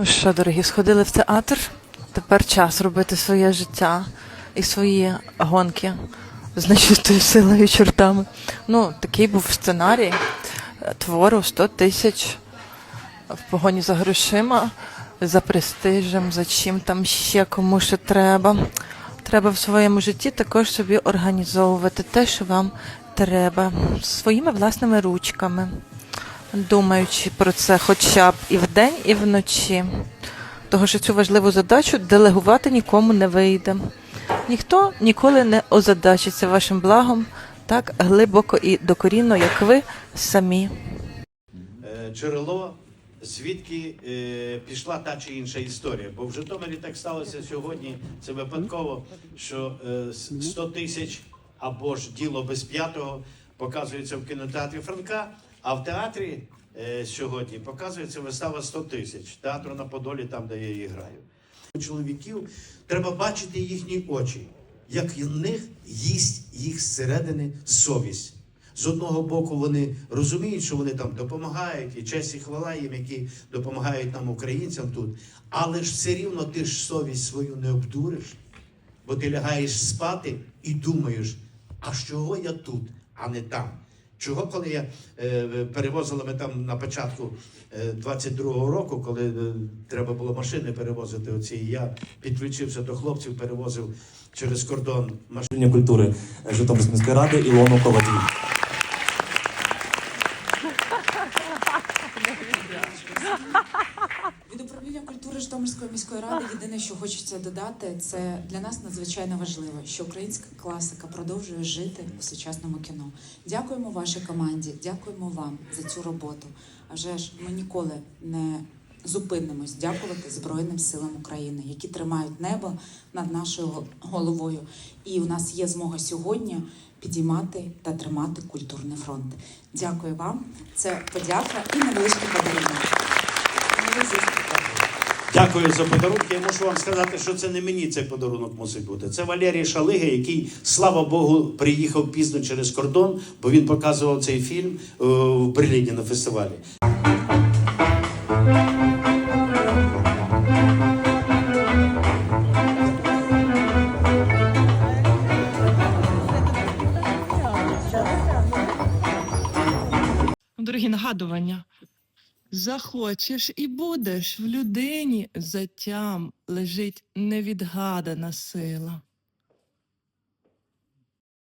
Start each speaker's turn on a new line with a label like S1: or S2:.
S1: Ну що, дорогі, сходили в театр. Тепер час робити своє життя і свої гонки з нечистою силою чортами. Ну, такий був сценарій твору 100 тисяч в погоні за грошима, за престижем, за чим там ще кому ще треба. Треба в своєму житті також собі організовувати те, що вам треба, своїми власними ручками, думаючи про це хоча б і вдень, і вночі. Того, що цю важливу задачу делегувати нікому не вийде. Ніхто ніколи не озадачиться вашим благом так глибоко і докорінно, як ви самі.
S2: е, джерело, звідки е, пішла та чи інша історія. Бо в Житомирі так сталося сьогодні. Це випадково, що е, 100 тисяч або ж діло без п'ятого показується в кінотеатрі Франка, а в театрі е, сьогодні показується вистава 100 тисяч театру на Подолі, там де я її граю. Чоловіків треба бачити їхні очі, як в них їсть їх зсередини совість. З одного боку, вони розуміють, що вони там допомагають, і честь і хвала їм, які допомагають нам, українцям тут. Але ж все рівно ти ж совість свою не обдуриш, бо ти лягаєш спати і думаєш, а чого я тут, а не там. Чого, коли я е, перевозила ми там на початку е, 22-го року, коли е, треба було машини перевозити оці, я підключився до хлопців, перевозив через кордон машини.
S3: культури Житомирської міської ради Ілону Ковадлів.
S4: Житомирської міської ради єдине, що хочеться додати, це для нас надзвичайно важливо, що українська класика продовжує жити у сучасному кіно. Дякуємо вашій команді, дякуємо вам за цю роботу. А вже ж ми ніколи не зупинимось дякувати Збройним силам України, які тримають небо над нашою головою. І у нас є змога сьогодні підіймати та тримати культурний фронт. Дякую вам. Це подяка і невеличкий подарунок.
S2: Дякую за подарунки. Я можу вам сказати, що це не мені цей подарунок мусить бути. Це Валерій Шалига, який, слава Богу, приїхав пізно через кордон, бо він показував цей фільм е, в Берліні на фестивалі.
S1: Дорогі нагадування. Захочеш і будеш в людині затям лежить невідгадана сила.